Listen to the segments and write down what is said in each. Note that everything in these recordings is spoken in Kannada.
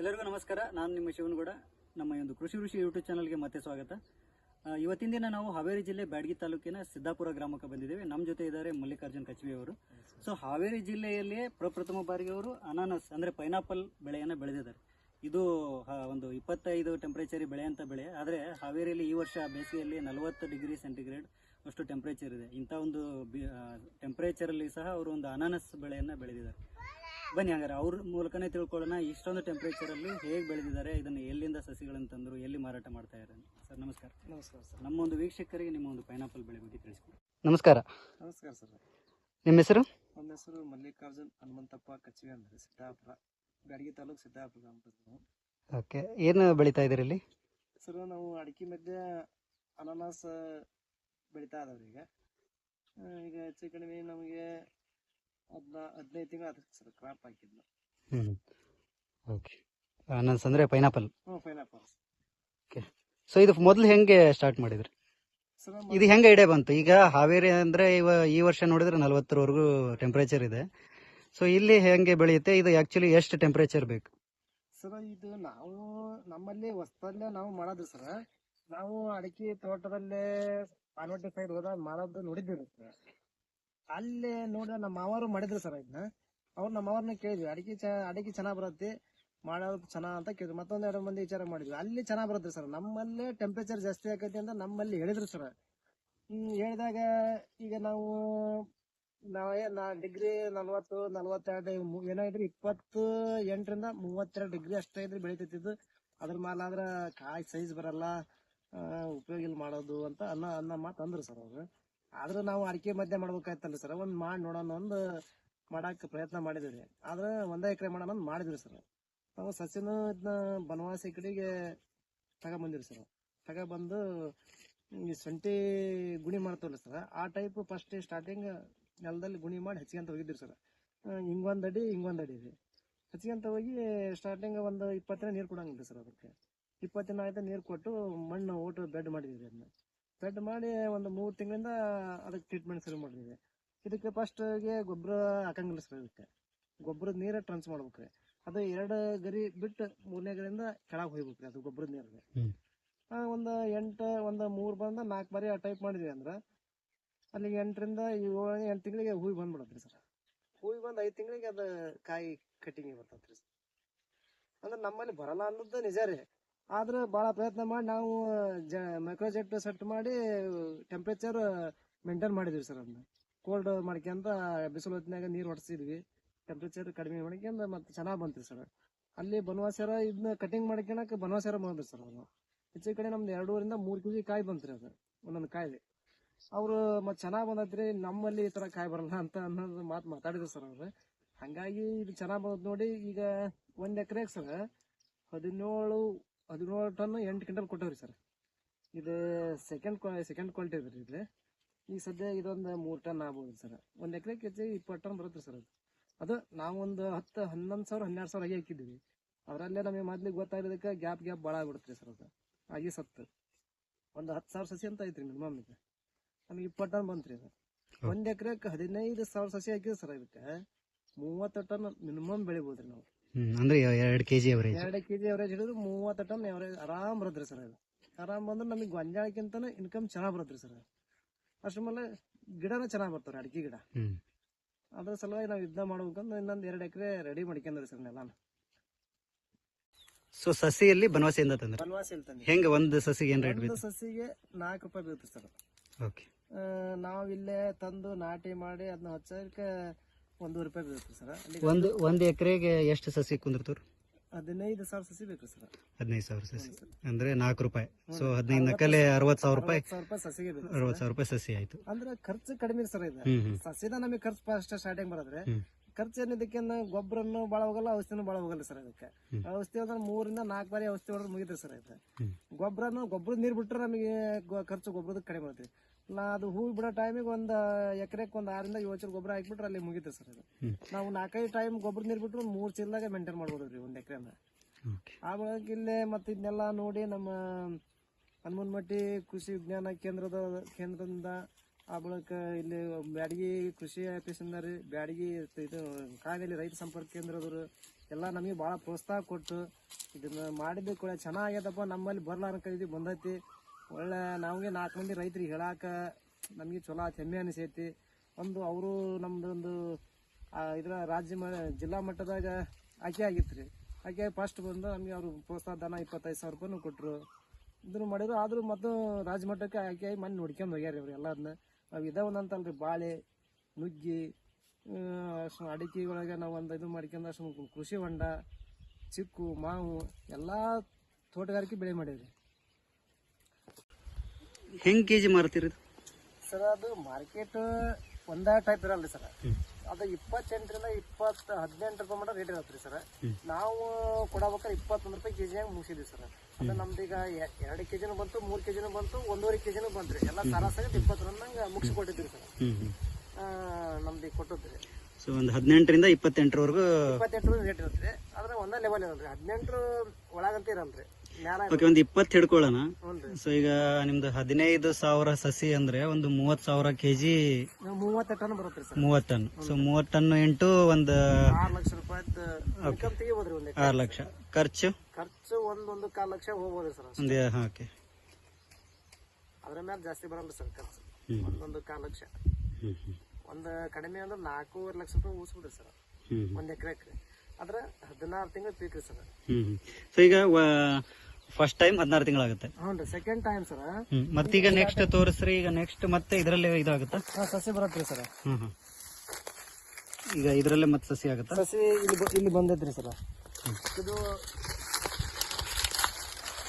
ಎಲ್ಲರಿಗೂ ನಮಸ್ಕಾರ. ನಾನು ನಿಮ್ಮ ಶಿವನಗೌಡ. ನಮ್ಮ ಒಂದು ಕೃಷಿ ಋಷಿ ಯೂಟ್ಯೂಬ್ ಚಾನಲ್ಗೆ ಮತ್ತೆ ಸ್ವಾಗತ. ಇವತ್ತಿನ ದಿನ ನಾವು ಹಾವೇರಿ ಜಿಲ್ಲೆ ಬ್ಯಾಡಗಿ ತಾಲೂಕಿನ ಸಿದ್ದಾಪುರ ಗ್ರಾಮಕ್ಕೆ ಬಂದಿದ್ದೇವೆ. ನಮ್ಮ ಜೊತೆ ಇದ್ದಾರೆ ಮಲ್ಲಿಕಾರ್ಜುನ್ ಕಚ್ವಿ ಅವರು. ಸೊ ಹಾವೇರಿ ಜಿಲ್ಲೆಯಲ್ಲಿಯೇ ಪ್ರಪ್ರಥಮ ಬಾರಿಗೆ ಅವರು ಅನಾನಸ್ ಅಂದರೆ ಪೈನಾಪಲ್ ಬೆಳೆಯನ್ನು ಬೆಳೆದಿದ್ದಾರೆ. ಇದು ಒಂದು ಇಪ್ಪತ್ತೈದು ಬೆಳೆ ಅಂತ ಬೆಳೆ. ಆದರೆ ಹಾವೇರಿಯಲ್ಲಿ ಈ ವರ್ಷ ಬೇಸಿಗೆಯಲ್ಲಿ ನಲವತ್ತು ಡಿಗ್ರಿ ಸೆಂಟಿಗ್ರೇಡ್ ಅಷ್ಟು ಟೆಂಪರೇಚರ್ ಇದೆ. ಇಂಥ ಒಂದು ಟೆಂಪ್ರೇಚರಲ್ಲಿ ಸಹ ಅವರು ಒಂದು ಅನಾನಸ್ ಬೆಳೆಯನ್ನು ಬೆಳೆದಿದ್ದಾರೆ. ಬನ್ನಿ ಹಂಗಾರೆ ಅವ್ರ ಮೂಲಕನೇ ತಿಳ್ಕೊಳ್ಳೋಣ ಇಷ್ಟೊಂದು ಟೆಂಪರೇಚರಲ್ಲಿ ಹೇಗೆ ಬೆಳೆದಿದ್ದಾರೆ ಇದನ್ನು ಎಲ್ಲಿಂದ ಸಸಿಗಳನ್ನು ತಂದರು ಎಲ್ಲಿ ಮಾರಾಟ ಮಾಡ್ತಾ ಇದ್ದಾರೆ ಸರ್ ನಮಸ್ಕಾರ. ನಮಸ್ಕಾರ ಸರ್. ನಮ್ಮ ಒಂದು ವೀಕ್ಷಕರಿಗೆ ನಿಮ್ಮ ಒಂದು ಪೈನಾಪಲ್ ಬೆಳೆ ಬಗ್ಗೆ ತಿಳಿಸ್ಕೊಡಿ. ನಮಸ್ಕಾರ. ನಮಸ್ಕಾರ ಸರ್. ನಿಮ್ಮ ಹೆಸರು? ನನ್ನ ಹೆಸರು ಮಲ್ಲಿಕಾರ್ಜುನ್ ಹನುಮಂತಪ್ಪ ಕಚ್ವಿ ಅಂದ್ರೆ ಸಿದ್ದಾಪುರ ಬ್ಯಾಡಗಿ ತಾಲೂಕು ಸಿದ್ದಾಪುರ ಗ್ರಾಮದ ಓಕೆ ಏನು ಬೆಳೀತಾ ಇದ್ದೀರಿ ಇಲ್ಲಿ? ಸರ್ ನಾವು ಅಡಿಕೆ ಮಧ್ಯೆ ಅನಾನಸ್ ಬೆಳಿತಾ ಇದಾವ್ರಿ ಈಗ. ಈಗ ಹೆಚ್ಚು ಕಡಿಮೆ ನಮಗೆ ಹದಿನಾ ಹದಿನೈದು ತಿಂಗಳು ಅದಕ್ಕೆ ಸರ್ ಕ್ರಾಪ್ ಹಾಕಿದ್ನ ಹ್ಞೂ ಓಕೆ ಅನಾನಸ್ ಅಂದರೆ ಪೈನಾಪಲ್ ಹ್ಞೂ ಪೈನಾಪಲ್ ಓಕೆ ಸೊ ಇದು ಮೊದಲು ಹೆಂಗೆ ಸ್ಟಾರ್ಟ್ ಮಾಡಿದ್ರಿ? ಸರ್ ಇದು ಹೆಂಗೆ ಐಡಿಯಾ ಬಂತು? ಈಗ ಹಾವೇರಿ ಅಂದರೆ ಇವ ಈ ವರ್ಷ ನೋಡಿದ್ರೆ ನಲವತ್ತರವರೆಗೂ ಟೆಂಪ್ರೇಚರ್ ಇದೆ. ಸೊ ಇಲ್ಲಿ ಹೆಂಗೆ ಬೆಳೆಯುತ್ತೆ? ಇದು ಆ್ಯಕ್ಚುಲಿ ಎಷ್ಟು ಟೆಂಪ್ರೇಚರ್ ಬೇಕು? ಸರ್ ಇದು ನಾವು ನಮ್ಮಲ್ಲಿ ಹೊಸದಲ್ಲೇ ನಾವು ಮಾಡೋದು ಸರ್. ನಾವು ಅಡಿಕೆ ತೋಟದಲ್ಲೇ ಪಾನ್ವಟ್ಟಿ ಸೈಡ್ ಹೋದಾಗ ಮಾಡೋದು ನೋಡಿದ್ದೀವಿ ಸರ್. ಅಲ್ಲಿ ನೋಡಿದ ನಮ್ಮ ಮಾವರು ಮಾಡಿದ್ರು ಸರ್ ಇದನ್ನ ಅವ್ರು ನಮ್ಮ ಮಾವರ್ನ ಕೇಳಿದ್ವಿ. ಅಡಿಕೆ ಚ, ಅಡಿಕೆ ಚೆನ್ನಾಗ್ ಬರುತ್ತೆ, ಮಾಡೋದು ಚೆನ್ನಾಗ್ ಅಂತ ಕೇಳಿದ್ವಿ ಮತ್ತೊಂದು ಎರಡು ಮಂದಿ ವಿಚಾರ ಮಾಡಿದ್ವಿ. ಅಲ್ಲಿ ಚೆನ್ನಾಗ್ ಬರುತ್ತೆ ಸರ್. ನಮ್ಮಲ್ಲೇ ಟೆಂಪರೇಚರ್ ಜಾಸ್ತಿ ಆಗತ್ತೆ ಅಂತ ನಮ್ಮಲ್ಲಿ ಹೇಳಿದ್ರು ಸರ್. ಹೇಳಿದಾಗ ಈಗ ನಾವು, ನಾವೇ ನಾ ಡಿಗ್ರಿ ನಲ್ವತ್ತು, ನಲ್ವತ್ತೆರಡು ಏನಾಗಿದ್ರು ಇಪ್ಪತ್ತು ಎಂಟರಿಂದ ಮೂವತ್ತೆರಡು ಡಿಗ್ರಿ ಅಷ್ಟೇ ಇದ್ರೆ ಬೆಳಿತಿದ್ದು ಅದ್ರ ಮೇಲೆ ಆದ್ರೆ ಕಾಯಿ ಸೈಜ್ ಬರಲ್ಲ ಉಪಯೋಗ ಇಲ್ಲಿ ಮಾಡೋದು ಅಂತ ಅನ್ನ ಅನ್ನ ಮಾತು ಅಂದ್ರು ಸರ್ ಅವ್ರು. ಆದ್ರೆ ನಾವು ಅಡಿಕೆ ಮಧ್ಯೆ ಮಾಡ್ಬೇಕಾಯ್ತಲ್ಲ ಸರ್. ಒಂದ್ ಮಾಡಿ ನೋಡೋಣ, ಒಂದು ಮಾಡಕ್ ಪ್ರಯತ್ನ ಮಾಡಿದ್ರಿ ಆದ್ರೆ ಒಂದೇ ಎಕರೆ ಮಾಡೋಣ ಅಂತ ಮಾಡಿದ್ವಿ ಸರ್. ನಾವು ಸಸ್ಯನ ಇದನ್ನ ಬನವಾಸಿ ಕಡೆಗೆ ತಗೊಂಬಂದಿರಿ ಸರ್. ತಗೊಬಂದು ಈ ಸೊಂಟಿ ಗುಣಿ ಮಾಡ್ತವಲ್ಲ ಸರ್. ಆ ಟೈಪ್ ಫಸ್ಟ್ ಸ್ಟಾರ್ಟಿಂಗ್ ನೆಲದಲ್ಲಿ ಗುಣಿ ಮಾಡಿ ಹಚ್ಕೊಂತ ಹೋಗಿದ್ರಿ ಸರ್. ಹಿಂಗೊಂದು ಅಡಿ ಹಿಂಗೊಂದು ಅಡಿ ಇದೆ ಹಚ್ಕೊಂತ ಹೋಗಿ ಸ್ಟಾರ್ಟಿಂಗ್ ಒಂದು ಇಪ್ಪತ್ತು ದಿನ ನೀರು ಕೊಡಂಗಿಲ್ಲ ಸರ್ ಅದಕ್ಕೆ. ಇಪ್ಪತ್ತು ದಿನ ಆಯ್ತು ನೀರು ಕೊಟ್ಟು ಮಣ್ಣು ಓಟು ಬೆಡ್ ಮಾಡಿದ್ರಿ ಅದನ್ನ ಬೆಡ್ ಮಾಡಿ ಒಂದು ಮೂರು ತಿಂಗಳಿಂದ ಅದಕ್ಕೆ ಟ್ರೀಟ್ಮೆಂಟ್ ಶುರು ಮಾಡಿದ್ವಿ. ಇದಕ್ಕೆ ಫಸ್ಟ್ಗೆ ಗೊಬ್ಬರ ಹಾಕಂಗಿಲ್ಲ ಸರ್ ಇದಕ್ಕೆ. ಗೊಬ್ಬರದ ನೀರ ಟ್ರಾನ್ಸ್ ಮಾಡ್ಬೇಕ್ರಿ. ಅದು ಎರಡು ಗರಿ ಬಿಟ್ಟು ಮೂರನೇ ಗರಿಯಿಂದ ಕೆಳಗೆ ಹೋಗ್ಬೇಕ್ರಿ ಅದು ಗೊಬ್ಬರದ ನೀರಿಗೆ. ಒಂದು ಎಂಟು ಒಂದು ಮೂರು ಬಂದ ನಾಲ್ಕು ಬಾರಿ ಆ ಟೈಪ್ ಮಾಡಿದ್ವಿ ಅಂದ್ರೆ ಅಲ್ಲಿ ಎಂಟರಿಂದ ಏಳು ಎಂಟು ತಿಂಗಳಿಗೆ ಹೂವು ಬಂದ್ಬಿಡತ್ರಿ ಸರ್. ಹೂವು ಬಂದು ಐದು ತಿಂಗಳಿಗೆ ಅದು ಕಾಯಿ ಕಟ್ಟಿಂಗ್ ಬರ್ತೈತ್ರಿ ಸರ್. ಅಂದ್ರೆ ನಮ್ಮಲ್ಲಿ ಬರಲ್ಲ ಅನ್ನೋದು ನಿಜ ರೀ. ಆದ್ರೆ ಬಹಳ ಪ್ರಯತ್ನ ಮಾಡಿ ನಾವು ಮೈಕ್ರೋಜೆಟ್ ಸೆಟ್ ಮಾಡಿ ಟೆಂಪ್ರೇಚರ್ ಮೇಂಟೈನ್ ಮಾಡಿದ್ವಿ ಸರ್ ಅದನ್ನ. ಕೋಲ್ಡ್ ಮಾಡ್ಕೊಂತ ಬಿಸಿಲು ಹೊತ್ತಿನಾಗ ನೀರು ಹೊಡ್ಸಿದ್ವಿ ಟೆಂಪ್ರೇಚರ್ ಕಡಿಮೆ ಮಾಡ್ಕೊಂಡ್ ಮತ್ತೆ ಚೆನ್ನಾಗಿ ಬಂತ್ರಿ ಸರ್ ಅಲ್ಲಿ ಬನವಾಸರ ಇದನ್ನ ಕಟಿಂಗ್ ಮಾಡ್ಕೊಳಕ್ ಬನವಾಸರ ಮಾಡಿದ್ರಿ ಸರ್ ಅದು ಹೆಚ್ಚು ಕಡೆ ನಮ್ದು ಎರಡೂರಿಂದ ಮೂರು ಕೆಜಿ ಕಾಯಿ ಬಂತ್ರಿ ಅದು, ಒಂದೊಂದು ಕಾಯಿ ಅವರು ಮತ್ತೆ ಚೆನ್ನಾಗಿ ಬಂದತ್ರಿ, ನಮ್ಮಲ್ಲಿ ಈ ತರ ಕಾಯಿ ಬರಲ್ಲ ಅಂತ ಅನ್ನೋದು ಮಾತು ಮಾತಾಡಿದ್ರು ಸರ್ ಅವ್ರು. ಹಂಗಾಗಿ ಇದು ಚೆನ್ನಾಗಿ ಬಂದದ್ ನೋಡಿ ಈಗ ಒಂದ್ ಎಕರೆಗೆ ಸರ್ ಹದಿನೇಳು ಹದಿನೇಳು ಟನ್ ಎಂಟು ಕ್ವಿಂಟಲ್ ಕೊಟ್ಟವ್ರಿ ಸರ್. ಇದು ಸೆಕೆಂಡ್ ಸೆಕೆಂಡ್ ಕ್ವಾಲಿಟಿ ರೀ ಇದು ಈಗ ಸದ್ಯ ಇದೊಂದು ಮೂರು ಟನ್ ಆಗ್ಬೋದು ಸರ್. ಒಂದು ಎಕರೆ ಹೆಚ್ಚಿಗೆ ಇಪ್ಪತ್ತು ಟನ್ ಬರುತ್ತೆ ಸರ್ ಅದು. ಅದು ನಾವೊಂದು ಹತ್ತು ಹನ್ನೊಂದು ಸಾವಿರ ಹನ್ನೆರಡು ಸಾವಿರ ಆಗಿ ಹಾಕಿದ್ದೀವಿ. ಅದರಲ್ಲೇ ನಮಗೆ ಮೊದ್ಲಿಗೆ ಗೊತ್ತಾಗಿರೋದಕ್ಕೆ ಗ್ಯಾಪ್ ಗ್ಯಾಪ್ ಭಾಳ ಆಗ್ಬಿಡುತ್ತೆ ಸರ್ ಅದು. ಆಗಿ ಸತ್ತು. ಒಂದು ಹತ್ತು ಸಾವಿರ ಸಸಿ ಅಂತ ಐತ್ರಿ ಮಿನಿಮಮ್ ಈಗ ನಮಗೆ ಇಪ್ಪತ್ತು ಟನ್ ಬಂತು ರೀ ಅದು ಒಂದು ಎಕರೆಗೆ ಹದಿನೈದು ಸಾವಿರ ಸಸಿ ಹಾಕಿದ್ವಿ ಸರ್ ಇದಕ್ಕೆ. ಮೂವತ್ತು ಟನ್ ಮಿನಿಮಮ್ ಬೆಳಿಬೋದು ರೀ ನಾವು. ಅಂದರೆ ಎರಡು ಕೆಜಿ ಅವರೇಜ್ ಎರಡು ಕೆಜಿ ಅವರೇಜ್ ಹಿಡಿದು ಮೂವತ್ತು ಟನ್ ಅವರೇಜ್ ಆರಾಮ್ ಬರುತ್ತೆ ಸರ್ ಅದು ಆರಾಮ್ ಬಂದ್ರೆ ನಮಗೆ ಗೊಂಜಾಳಕ್ಕಿಂತನೂ ಇನ್ಕಮ್ ಚೆನ್ನಾಗಿ ಬರುತ್ತೆ ಸರ್ ಅಷ್ಟ್ರ ಮೇಲೆ ಗಿಡನೂ ಚೆನ್ನಾಗಿ ಬರ್ತಾರೆ ಅಡಿಕೆ ಗಿಡ. ಅದ್ರ ಸಲುವಾಗಿ ನಾವು ಯುದ್ಧ ಮಾಡ್ಬೇಕಂದ್ರೆ ಇನ್ನೊಂದು ಎರಡು ಎಕರೆ ರೆಡಿ ಮಾಡ್ಕೊಂಡ್ರಿ ಸರ್ ನೆಲ. ಸೊ ಸಸಿಯಲ್ಲಿ ಬನವಾಸಿಯಿಂದ ತಂದ್ರೆ? ಬನವಾಸಿ ತಂದ್ರೆ ಹೆಂಗೆ ಒಂದು ಸಸಿಗೆ ಏನು ರೇಟ್ ಬೀಳುತ್ತೆ ಸಸಿಗೆ ನಾಲ್ಕು ರೂಪಾಯಿ ಬೀಳುತ್ತೆ ಸರ್. ಓಕೆ ನಾವಿಲ್ಲೇ ತಂದು ನಾಟಿ ಮಾಡಿ ಅದನ್ನ ಹಚ್ಚಕ್ಕೆ ಒಂದೂವರೆ ರೂಪಾಯಿ ಬೇಕು ಸರ್. ಅಲ್ಲಿ ಒಂದು ಒಂದು ಎಕರೆಗೆ ಎಷ್ಟು ಸಸಿ ಕುಂದಿರ್ತವ್ರಿ? ಹದಿನೈದು ಸಾವಿರ ಸಸಿ ಬೇಕು ಸರ್. ಹದಿನೈದು ಸಾವಿರ ಸಸಿ. ಅಂದ್ರೆ ನಾಲ್ಕು ರೂಪಾಯಿ. ಸೊ ಹದಿನೈದು ನಕಲೆ ಅರವತ್ತು ಸಾವಿರ ರೂಪಾಯಿ. ಸಾವಿರ ರೂಪಾಯಿ ಸಸಿಗೆ ಬೇಕು ಅರವತ್ತು ಸಾವಿರ ರೂಪಾಯಿ ಸಸಿ ಆಯ್ತು. ಅಂದ್ರೆ ಖರ್ಚು ಕಡಿಮೆ ಸರ್ ಇದು. ಸಸಿದ ನಮಗೆ ಖರ್ಚು ಫಸ್ಟ್ ಸ್ಟಾರ್ಟಿಂಗ್ ಬರೋದ್ರೆ ಹ್ಮ್. ಖರ್ಚು ಏನಿದಕ್ಕೆ ಗೊಬ್ಬರನ್ನು ಭಾಳ ಹೋಗಲ್ಲ ಔಷಧಿನೂ ಭಾಳ ಹೋಗಲ್ಲ ಸರ್ ಅದಕ್ಕೆ. ಔಷಧಿ ಅಂದ್ರೆ ಮೂರಿಂದ ನಾಲ್ಕು ಬಾರಿ ಔಷಧಿ ಹೊಡೆದ್ರೆ ಮುಗಿದ್ರೆ ಸರ್ ಇದು ಹ್ಮ್. ಗೊಬ್ಬರನು ಗೊಬ್ಬರದ ನೀರು ಬಿಟ್ಟರೆ ನಮಗೆ ಗೊ- ಖರ್ಚು ಗೊಬ್ಬರದ ಕಡಿಮೆ ಬರುತ್ತೆ ನಾ ಅದು ಹೂ ಬಿಡೋ ಟೈಮಿಗೆ ಒಂದು ಎಕರೆಗೆ ಒಂದು ಆರಿಂದ ಏಳು ಚೀಲ ಗೊಬ್ಬರ ಹಾಕ್ಬಿಟ್ರೆ ಅಲ್ಲಿ ಮುಗಿತು ಸರ್ ಇದು ನಾವು ನಾಲ್ಕೈದು ಟೈಮ್ ಗೊಬ್ಬರ ನೀರು ಒಂದು ಮೂರು ಚೀಲದಾಗ ಮೇಂಟೈನ್ ಮಾಡ್ಬೋದು ರೀ ಒಂದು ಎಕರೆನ ಆ ಬಳಿಕ ಇಲ್ಲೇ ಮತ್ತೆ ಇದನ್ನೆಲ್ಲ ನೋಡಿ ನಮ್ಮ ಹನುಮನ್ಮಟ್ಟಿ ಕೃಷಿ ವಿಜ್ಞಾನ ಕೇಂದ್ರದ ಕೇಂದ್ರದಿಂದ ಆ ಬಳಿಕ ಇಲ್ಲಿ ಬ್ಯಾಡಗಿ ಕೃಷಿ ಆಫೀಸಿಂದ ರೀ ಬ್ಯಾಡಗಿ ಇದು ಕಾಯಿಲೆ ರೈತ ಸಂಪರ್ಕ ಕೇಂದ್ರದವರು ಎಲ್ಲ ನಮಗೆ ಭಾಳ ಪ್ರೋತ್ಸಾಹ ಕೊಟ್ಟು ಇದನ್ನ ಮಾಡಿದ್ದು ಕೂಡ ಚೆನ್ನಾಗ್ಯದಪ್ಪ. ನಮ್ಮಲ್ಲಿ ಬರ್ಲಾರ ಕೈದಿ ಬಂದೈತಿ. ಒಳ್ಳೆ ನಮಗೆ ನಾಲ್ಕು ಮಂದಿ ರೈತರಿಗೆ ಹೇಳಾಕ ನಮಗೆ ಚಲೋ ಆತ್, ಹೆಮ್ಮೆ ಅನಿಸೈತಿ. ಒಂದು ಅವರು ಒಂದು ಇದರ ರಾಜ್ಯ ಮ, ಜಿಲ್ಲಾ ಮಟ್ಟದಾಗ ಆಯ್ಕೆ ಆಗಿತ್ತು ರೀ ಆಯ್ಕೆ ಫಸ್ಟ್ ಬಂದು ನಮಗೆ ಅವರು ಪ್ರೋತ್ಸಾಹ ಧನ ಇಪ್ಪತ್ತೈದು ಸಾವಿರ ರೂಪಾಯಿನೂ ಕೊಟ್ಟರು ಇದನ್ನು ಮಾಡಿದ್ರು, ಆದರೂ ಮತ್ತು ರಾಜ್ಯ ಮಟ್ಟಕ್ಕೆ ಆಯ್ಕೆ ಆಗಿ ಮನೆ ನೋಡ್ಕೊಂಡು ಹೋಗ್ಯಾರ ಇವ್ರು ಎಲ್ಲದನ್ನ ನಾವು ಇದೇ ಅಂತಲ್ರಿ ಬಾಳೆ, ನುಗ್ಗಿ ಅಷ್ಟು ಅಡಿಕೆ ಒಳಗೆ ನಾವು ಒಂದು ಇದು ಮಾಡ್ಕೊಂಡು ಅಷ್ಟು ಕೃಷಿ ಹೊಂಡ, ಚಿಕ್ಕು, ಮಾವು, ಎಲ್ಲ ತೋಟಗಾರಿಕೆ ಬೆಳೆ ಮಾಡೀವಿ ಹೆಂಗ್ ಕೆಜಿ ಮಾರ್ತೀರಿ ಇದು? ಸರ್ ಅದು ಮಾರ್ಕೆಟ್ ಒಂದೇ ಟೈಪ್ ಇರಲ್ರಿ ಸರ್. ಅದು ಇಪ್ಪತ್ತೆಂಟರಿಂದ ಇಪ್ಪತ್ತು ಹದಿನೆಂಟು ರೂಪಾಯಿ ಮಟ್ಟ ರೇಟ್ ಇರತ್ತೆ ರೀ ಸರ್ ನಾವು ಕೊಡಬೇಕಾದ್ರೆ ಇಪ್ಪತ್ತೊಂದು ರೂಪಾಯಿ ಕೆಜಿ ಹಂಗೆ ಮುಗಿಸಿದ್ವಿ ಸರ್. ಅದು ನಮ್ದು ಈಗ ಎ- ಎರಡು ಕೆಜಿನೂ ಬಂತು ಮೂರು ಕೆಜಿನೂ ಬಂತು ಒಂದೂವರೆ ಕೆಜಿನೂ ಬಂತ್ರಿ. ಎಲ್ಲ ಸರಾಸರಿ ಇಪ್ಪತ್ತರಂದಂಗೆ ಮುಗಿಸ್ಕೊಟ್ಟಿದ್ರಿ ಸರ್. ನಮ್ದು ಈಗ ಕೊಟ್ಟದ್ರಿ. ಸೊ ಒಂದು ಹದಿನೆಂಟರಿಂದ ಇಪ್ಪತ್ತೆಂಟರವರೆಗೂ ಇಪ್ಪತ್ತೆಂಟರ ರೇಟ್ ಇರುತ್ತೆ ಆದ್ರೆ ಒಂದೇ ಲೆವೆಲ್ ಇರಲ್ರಿ. ಹದಿನೆಂಟು ಒಳಗಂತ ಇರಲ್ರಿ. ಓಕೆ ಒಂದು ಇಪ್ಪತ್ತು ಹಿಡ್ಕೊಳ್ಳೋಣ. ಸೊ ಈಗ ನಿಮ್ದು ಹದಿನೈದು ಸಾವಿರ ಸಸಿ ಅಂದ್ರೆ ಒಂದು ಮೂವತ್ ಸಾವಿರ ಕೆಜಿ ಮೂವತ್ತು ಟನ್ ಬರುತ್ತೆ ಸರ್. ಮೂವತ್ತು ಟನ್. ಸೊ ಮೂವತ್ತು ಟನ್ ಇಂಟು ಒಂದು ಆರು ಲಕ್ಷ ಒಂದು ಆರು ಲಕ್ಷ. ಖರ್ಚು? ಖರ್ಚು ಒಂದ್ ಕಾಲ್ ಲಕ್ಷ ಹೋಗ್ಬೋದ್ರಿ ಸರ್ ಹಾಕಿ ಓಕೆ ಅದ್ರ ಮೇಲೆ ಜಾಸ್ತಿ ಬರಲ್ಲ ಸರ್ ಖರ್ಚು. ಒಂದೊಂದು ಕಾಲ್ ಲಕ್ಷ. ಒಂದು ಕಡಿಮೆ ಅಂದ್ರೆ ನಾಲ್ಕೂವರೆ ಲಕ್ಷ ರೂಪಾಯಿ ಉಳಿಸ್ಬಿಡ್ರಿ ಸರ್. ಒಂದ್ ಎಕರೆಕ್ರಿ ಅದ್ರ ಹದಿನಾರು ತಿಂಗಳು ಪೀಕ್ರಿ ಸರ್. ಹ್ಮ್ ಸೊ ಈಗ ಫಸ್ಟ್ ಟೈಮ್ ಹದಿನಾರು ತಿಂಗಳಾಗುತ್ತೆ. ಹ್ಞೂ ಸೆಕೆಂಡ್ ಟೈಮ್ ಸರ್ ಮತ್ತೀಗ ನೆಕ್ಸ್ಟ್ ತೋರಿಸ್ರಿ ಈಗ ನೆಕ್ಸ್ಟ್ ಮತ್ತೆ ಇದರಲ್ಲೇ ಇದಾಗುತ್ತೆ. ಸಸಿ ಬರತ್ರಿ ಸರ್ ಹ್ಞೂ ಹ್ಞೂ ಈಗ ಇದರಲ್ಲೇ ಮತ್ತೆ ಸಸಿ ಆಗುತ್ತೆ? ಸಸಿ ಇಲ್ಲಿ ಬ- ಇಲ್ಲಿ ಬಂದೈತ್ರಿ ಸರ್ ಇದು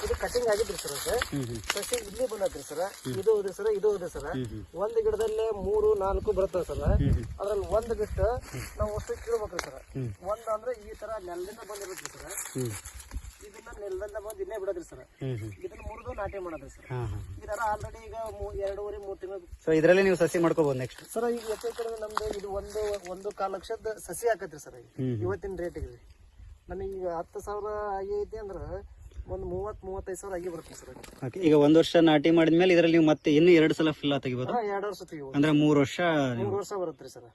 ಇದು ಕಟಿಂಗ್ ಆಗಿದ್ರಿ ಸರ್ ಅದು. ಹ್ಞೂ ಹ್ಞೂ ಸಸಿ ಇಲ್ಲಿ ಬಂದೈತ್ರಿ ಸರ್ ಇದು ಇದೆ ಸರ್ ಇದು ಇದೆ ಸರ್ ಒಂದು ಗಿಡದಲ್ಲೇ ಮೂರು ನಾಲ್ಕು ಬರುತ್ತೆ ಸರ್ ಅದ್ರಲ್ಲಿ ಒಂದ್ ಬಿಟ್ಟು ನಾವು ಅಷ್ಟು ಕೀಳ್ಬೇಕ್ರಿ ಸರ್ ಹ್ಮ್. ಒಂದ್ ಅಂದ್ರೆ ಈ ತರ ನೆಲದಿಂದ ಬಂದಿರುತ್ತೆ ಸರ್ ಹ್ಞೂ ಇದನ್ನ ನೆಲದಿಂದ ಬಂದು ಇಲ್ಲೇ ಬಿಡೋದ್ರಿ ಸರ್. ಇದನ್ನ ಮುರಿದು ನಾಟಿ ಮಾಡೋದ್ರಿ ಸರ್. ಇದರ ಆಲ್ರೆಡಿ ಈಗ ಮೂ- ಎರಡೂವರೆ ಮೂರು ತಿಂಗಳು ಸೊ ಇದರಲ್ಲಿ ನೀವು ಸಸಿ ಮಾಡ್ಕೋಬೋದು ನೆಕ್ಸ್ಟ್ ಸರ್ ಈಗ ಎಷ್ಟೇ ಕಡಿಮೆ ನಮ್ದು ಇದು ಒಂದು ಒಂದು ಕಾಲ್ ಲಕ್ಷದ ಸಸಿ ಹಾಕತ್ರಿ ಸರ್ ಈಗ. ಇವತ್ತಿನ ರೇಟಿಗೆ ನಮಗೆ ಈಗ ಹತ್ತು ಸಾವಿರ ಆಗೈತಿ ಅಂದ್ರೆ ಒಂದು ಮೂವತ್ತು ಮೂವತ್ತೈದು ಸಾವಿರ ಆಗಿ ಬರುತ್ತೆ ಸರ್ ಓಕೆ ಈಗ ಒಂದ್ ವರ್ಷ ನಾಟಿ ಮಾಡಿದ್ಮೇಲೆ ಇದರಲ್ಲಿ ನೀವು ಮತ್ತೆ ಇನ್ನು ಎರಡು ಸಲ ಫಿಲ್ಲ ತೆಗಿಬೋದು? ಎರಡು ವರ್ಷ ತೆಗಿಬೋದು. ಅಂದ್ರೆ ಮೂರು ವರ್ಷ ಮೂರು ವರ್ಷ ಬರುತ್ತೆ ಸರ್.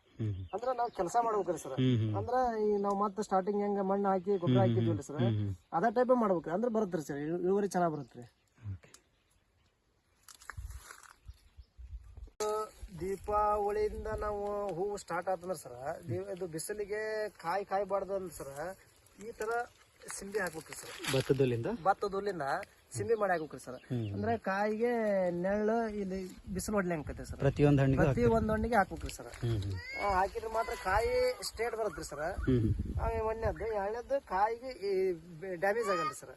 ಅಂದ್ರೆ ನಾವು ಕೆಲಸ ಮಾಡ್ಬೇಕ್ರಿ ಸರ್. ಅಂದ್ರೆ ಈ ನಾವು ಮತ್ತೆ ಸ್ಟಾರ್ಟಿಂಗ್ ಹೆಂಗ ಮಣ್ಣು ಹಾಕಿ ಗೊಬ್ಬರ ಹಾಕಿದ್ವಲ್ಲ ಸರ್. ಅದ ಟೈಪ್ ಮಾಡ್ಬೇಕ್ರಿ ಅಂದ್ರೆ ಬರುತ್ತೆ ಸರ್. ಇಳುವರಿ ಚೆನ್ನಾಗಿ ಬರುತ್ತೆ ದೀಪಾವಳಿಯಿಂದ ನಾವು ಹೂವು ಸ್ಟಾರ್ಟ್ ಆತಂದ್ರೆ ಸರ್ ಇದು ಬಿಸಿಲಿಗೆ ಕಾಯಿ ಕಾಯಬಾರ್ದು ಅಂದ್ರೆ ಸರ್ ಈ ತರ ಸಿಂಬಿ ಹಾಕ್ಬೇಕ್ರಿ ಸರ್. ಭತ್ತದಲ್ಲಿಂದ? ಭತ್ತದಲ್ಲಿಂದ ಸಿಂಬಿ ಮಾಡಿ ಹಾಕ್ಬೇಕ್ರಿ ಸರ್. ಅಂದ್ರೆ ಕಾಯಿಗೆ ನೆರಳು ಇಲ್ಲಿ ಬಿಸಿಲು ಹೊಡ್ಲಿ ಹಂಕತ್ತೆ ಸರ್. ಪ್ರತಿಯೊಂದು ಹಣ್ಣಿಗೆ ಪ್ರತಿ ಒಂದ್ ಹಣ್ಣಿಗೆ ಹಾಕ್ಬೇಕ್ರಿ ಸರ್ ಹಾಕಿದ್ರೆ ಮಾತ್ರ ಕಾಯಿ ಸ್ಟೇಟ್ ಬರುತ್ತೆ ಸರ್. ಒಂದನೇದ್ದು ಎರಡನೇದ್ದು ಕಾಯಿಗೆ ಡ್ಯಾಮೇಜ್ ಆಗಲ್ರಿ ಸರ್.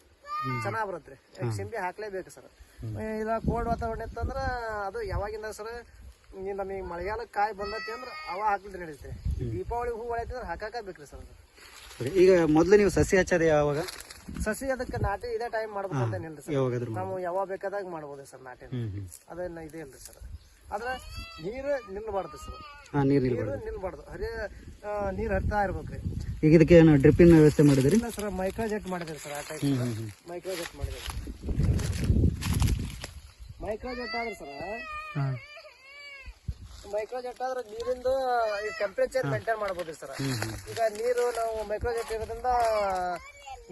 ಚೆನ್ನಾಗಿ ಬರುತ್ತೆ. ಸಿಂಬಿ ಹಾಕ್ಲೇಬೇಕು ಸರ್. ಇಲ್ಲ ಕೋಲ್ಡ್ ವಾತಾವರಣ ಇತ್ತಂದ್ರ ಅದು ಯಾವಾಗಿಂದ ಸರ್ ನಮಗೆ ಮಳೆಗಾಲಕ್ಕೆ ಕಾಯಿ ಬಂದತಿ ಅಂದ್ರೆ ಅವ ಹಾಕ್ಲಿದ್ರೆ ನಡೀತೆ ದೀಪಾವಳಿ ಹೂ ಒಳೈತಿ ಅಂದ್ರೆ ಹಾಕಾಕ ಬೇಕ್ರಿ ಸರ್ ಈಗ ಮೊದಲು ನೀವು ಸಸಿ ಹಚ್ಚೋದು ಯಾವಾಗ? ಸಸಿ ಅದಕ್ಕೆ ನಾಟಿ ಇದೇ ಟೈಮ್ ಮಾಡ್ಬೇಕಂತ ಏನಿಲ್ಲ ಸರ್. ಯಾವಾಗಾದ್ರೂ ನಾವು ಯಾವಾಗ ಬೇಕಾದಾಗ ಮಾಡ್ಬೋದು ಸರ್ ನಾಟಿ. ಅದನ್ನ ಇದೇ ಇಲ್ರಿ ಸರ್. ಆದ್ರೆ ನೀರು ನಿಲ್ಬಾರ್ದು ಸರ್. ಹಾಂ ನೀರು ನೀರು ನಿಲ್ಬಾರ್ದು. ಅದೇ ನೀರು ಹರ್ತಾ ಇರ್ಬೇಕ್ರಿ. ಈಗ ಇದಕ್ಕೆ ಏನು ಡ್ರಿಪ್ಪಿನ ವ್ಯವಸ್ಥೆ ಮಾಡಿದ್ರಿ? ಇಲ್ಲ ಸರ್ ಮೈಕ್ರೋ ಜೆಟ್ ಮಾಡಿದ್ರಿ ಸರ್ ಆ ಟೈಪ್ ಹ್ಞೂ ಮೈಕ್ರೋ ಜೆಟ್ ಮಾಡಿದ್ರಿ ಮೈಕ್ರೋ ಜೆಟ್ ಆದ್ರೆ ಸರ್ ಹಾಂ. ಮೈಕ್ರೋ ಜೆಟ್ ಆದ್ರೆ ನೀರಿಂದು ಟೆಂಪರೇಚರ್ ಮೇಂಟೈನ್ ಮಾಡ್ಬೋದು ಸರ್. ಈಗ ನೀರು ನಾವು ಮೈಕ್ರೋಜೆಟ್ ಇರೋದ್ರಿಂದ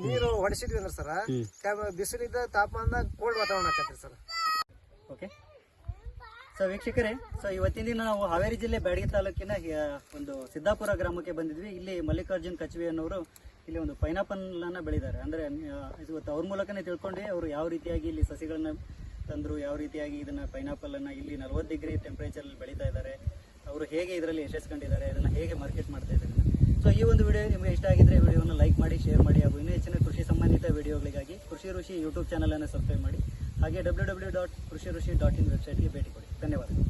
ನೀರು ಹೊಡಿಸಿದ್ವಿ ಅಂದ್ರೆ ಸರ್ ಬಿಸಿಲಿದ್ದ ತಾಪಮಾನ ಕೋಲ್ಡ್ ವಾತಾವರಣ ಆಕತ್ರಿ ಸರ್. ಓಕೆ ಸೊ ವೀಕ್ಷಕರೇ ಸೊ ಇವತ್ತಿನ ದಿನ ನಾವು ಹಾವೇರಿ ಜಿಲ್ಲೆ ಬ್ಯಾಡಗಿ ತಾಲೂಕಿನ ಒಂದು ಸಿದ್ದಾಪುರ ಗ್ರಾಮಕ್ಕೆ ಬಂದಿದ್ವಿ. ಇಲ್ಲಿ ಮಲ್ಲಿಕಾರ್ಜುನ್ ಕಚ್ವಿ ಅನ್ನೋರು ಇಲ್ಲಿ ಒಂದು ಪೈನಾಪಲ್ ಅನ್ನ ಬೆಳೆದಿದ್ದಾರೆ ಅಂದ್ರೆ ಇವತ್ತು ಅವ್ರ ಮೂಲಕನೇ ತಿಳ್ಕೊಂಡ್ವಿ. ಅವರು ಯಾವ ರೀತಿಯಾಗಿ ಇಲ್ಲಿ ಸಸಿಗಳನ್ನ ತಂದ್ರು ಯಾವ ರೀತಿಯಾಗಿ ಇದನ್ನು ಪೈನಾಪಲನ್ನು ಇಲ್ಲಿ ನಲವತ್ತು ಡಿಗ್ರಿ ಟೆಂಪ್ರೇಚರಲ್ಲಿ ಬೆಳೀತಾ ಇದ್ದಾರೆ, ಅವರು ಹೇಗೆ ಇದರಲ್ಲಿ ಯಶಸ್ಸು ಕಂಡಿದ್ದಾರೆ ಅದನ್ನು ಹೇಗೆ ಮಾರ್ಕೆಟ್ ಮಾಡ್ತಾ ಇದ್ದಾರೆ ಸೊ ಈ ಒಂದು ವಿಡಿಯೋ ನಿಮಗೆ ಇಷ್ಟ ಆಗಿದ್ದರೆ ವಿಡಿಯೋವನ್ನು ಲೈಕ್ ಮಾಡಿ ಶೇರ್ ಮಾಡಿ, ಹಾಗೂ ಇನ್ನೂ ಹೆಚ್ಚಿನ ಕೃಷಿ ಸಂಬಂಧಿತ ವಿಡಿಯೋಗಳಿಗಾಗಿ ಕೃಷಿ ಋಷಿ ಯೂಟ್ಯೂಬ್ ಚಾನಲನ್ನು ಸಬ್ಸ್ಕ್ರೈಬ್ ಮಾಡಿ, ಹಾಗೆ ಡಬ್ಲ್ಯೂ ಡಬ್ಲ್ಯೂ ಡಾಟ್ ಕೃಷಿ ಋಷಿ ಡಾಟ್ ಇನ್ ವೆಬ್ಸೈಟ್ಗೆ ಭೇಟಿ ಕೊಡಿ. ಧನ್ಯವಾದಗಳು.